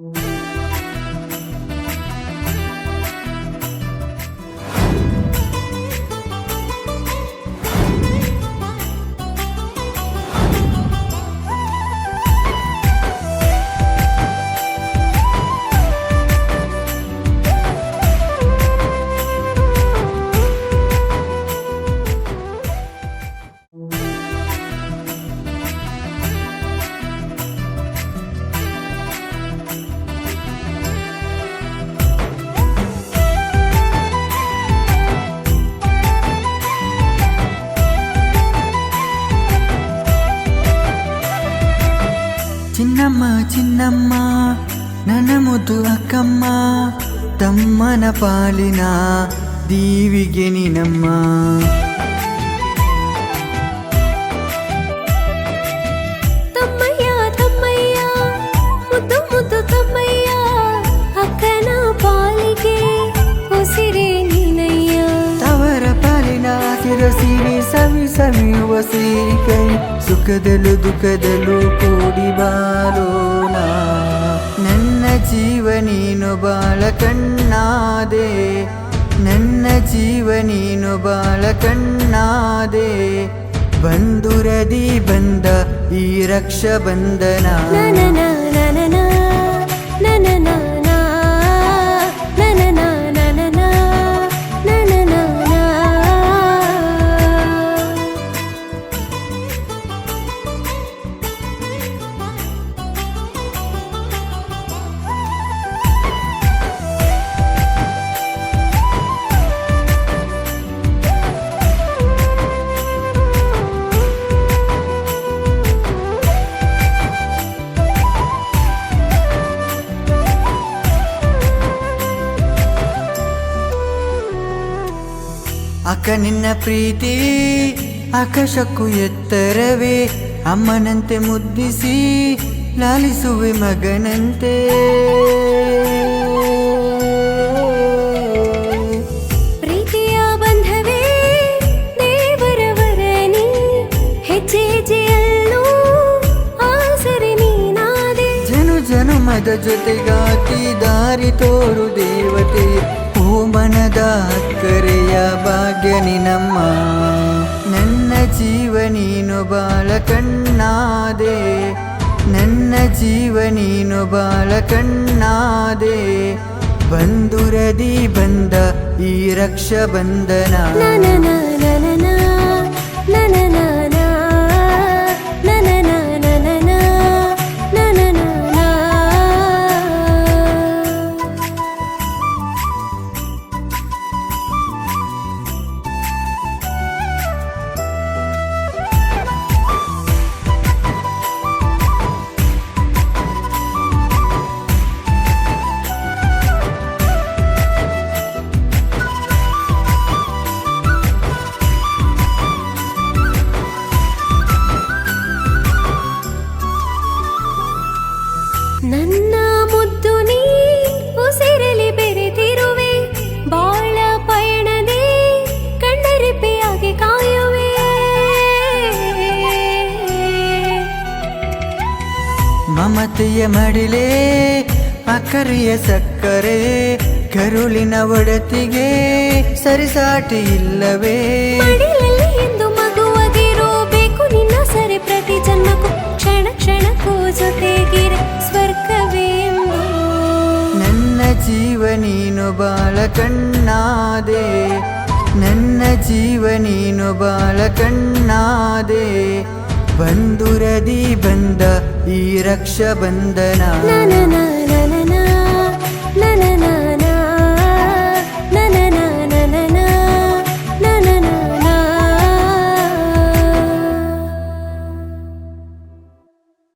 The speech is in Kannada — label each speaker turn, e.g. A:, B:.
A: Mm-hmm. ನನ್ನಮ್ಮ ಚಿನ್ನಮ್ಮ ನನ್ನ ಮುದ್ದು ಅಕ್ಕಮ್ಮ ತಮ್ಮನ ಪಾಲಿನ ದೀವಿಗೆ ನೀನಮ್ಮ ಸವಿ ಸವಿಯುವ ಸೇರಿ ಕೈ ಸುಖದಲ್ಲೂ ದುಃಖದಲ್ಲೂ ಕೂಡಿ ಬಾರೋಣ ನನ್ನ ಜೀವ ನೀನು ಬಾಳ ಕಣ್ಣಾದೆ ನನ್ನ ಜೀವ ನೀನು ಬಾಳ ಕಣ್ಣಾದೆ ಬಂಧುರದಿ ಬಂದ ಈ ರಕ್ಷ ಬಂಧನ ಅಕ್ಕ ನಿನ್ನ ಪ್ರೀತಿ ಆಕಾಶಕ್ಕೂ ಎತ್ತರವೇ ಅಮ್ಮನಂತೆ ಮುದ್ದಿಸಿ ಲಾಲಿಸುವೆ ಮಗನಂತೆ.
B: ಪ್ರೀತಿಯ ಬಂಧವೇ ದೇವರ ವರನಿ ಹೆಜ್ಜೆ ಹೆಜ್ಜೆಯಲ್ಲೂ ಆಸರೆ ನೀನಾದೆ.
A: ಜನು ಜನುಮದ ಜೊತೆಗಾತಿ ದಾರಿ ತೋರು ದೇವತೆ. ಮನದ ಅಕ್ಕರೆಯ ಭಾಗ್ಯ ನಿನಮ್ಮ. ನನ್ನ ಜೀವ ನೀನು ಬಾಳ ಕಣ್ಣಾದೆ ನನ್ನ ಜೀವ ನೀನು ಬಾಳ ಕಣ್ಣಾದೆ ಬಂದುರದಿ ಬಂದ ಈ ರಕ್ಷ ಬಂಧನ.
B: ನನ್ನ ಮುದ್ದು ನೀ ಉಸಿರಲಿ ಬೆರೆತಿರುವೆ ಬಾಳ ಪಯಣದೆ ಕಣ್ಣರಿಪೆಯಾಗಿ ಕಾಯುವೆ.
A: ಮಮತೆಯ ಮಡಿಲೇ ಅಕ್ಕರಿಯ ಸಕ್ಕರೆ ಕರುಳಿನ ಒಡತಿಗೆ ಸರಿಸಾಟಿ ಇಲ್ಲವೇ. ಜೀವ ನೀನು ಬಾಳ ಕಣ್ಣಾದೆ ನನ್ನ ಜೀವ ನೀನು ಬಾಳ ಕಣ್ಣಾದೆ ಬಂದುರದಿ ಬಂದ ಈ ರಕ್ಷ ಬಂಧನ.